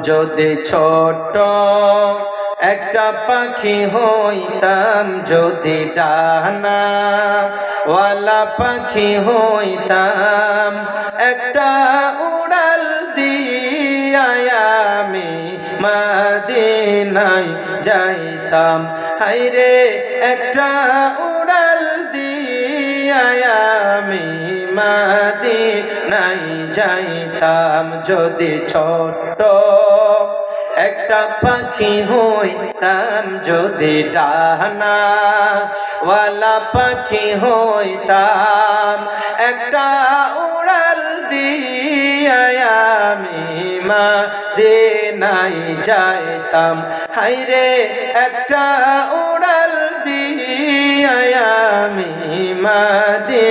যদি ছোট একটা পাখি হইতাম, যদি ডানা ওয়ালা পাখি হইতাম, একটা উড়াল দিয়ামি মাদিনাই যাইতাম। হাইরে একটা উড়াল দিয়ামি মাদিনাই যাইতাম যদি ছোট একটা পাখি হইতাম যদি ডানা পাখি হইতাম, একটা উড়াল দিয়ামি মা দিনাই যাইতাম। হাইরে একটা উড়াল দিয়ামি মা দে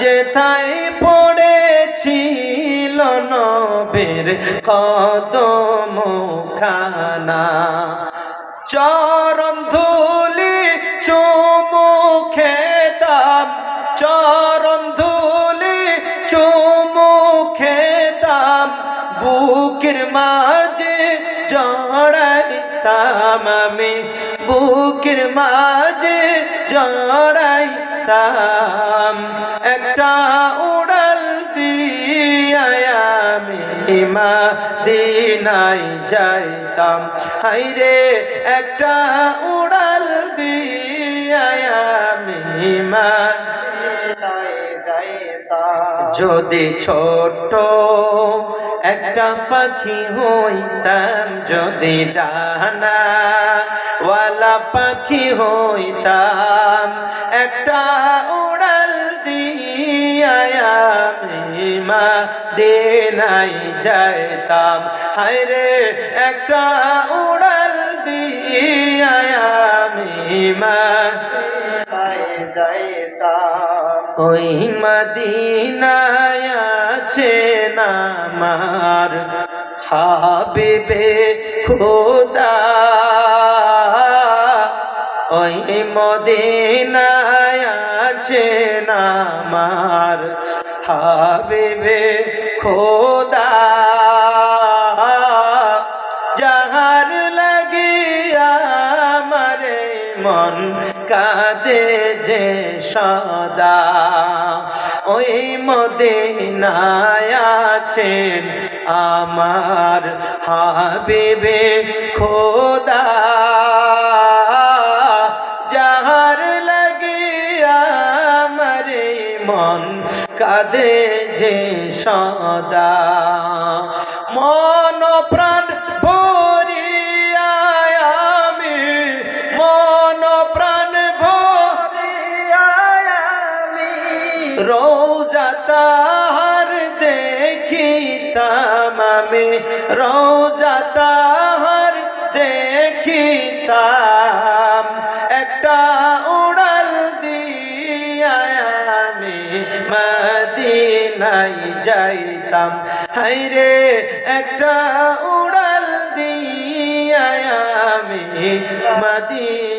যেথায় পড়েছিল নবীর কদম খানা চরণ ধুলি চুমু খেতাম, চরণ ধুলি চুমু খেতাম, বুকের মাঝে জড়াইতাম আমি, বুকের মাঝে জড়াইতাম একটা উড়াল দিয়ামি মা দিনাই যাইতাম। হাইরে একটা যদি ছোট একটা পাখি হইতাম, যদি ডানা পাখি হইতাম, একটা উড়াল দিয়ামি মা দিনাই যাইতাম। হায়রে, একটা উড়াল দিয়ামি মা ওই মদিনায় আছে নামার হাবিবে খোদা। ওই মদিনায় আছে নামার হাবিবে খোদা। কাঁদে যে সদা। ওই মদিনায় আছেন আমার হাবিবে খোদা। যাহার লাগিয়া আমারে মন কাঁদে যে সদা। মন প্রাণ ভরিয়া রোজা তাহার দেখিতাম আমি। তাহার দেখিতাম। একটা উড়াল দিয়া আমি মদিনাই যাইতাম। হাইরে একটা উড়াল দিয়া আমি মদিনাই যাই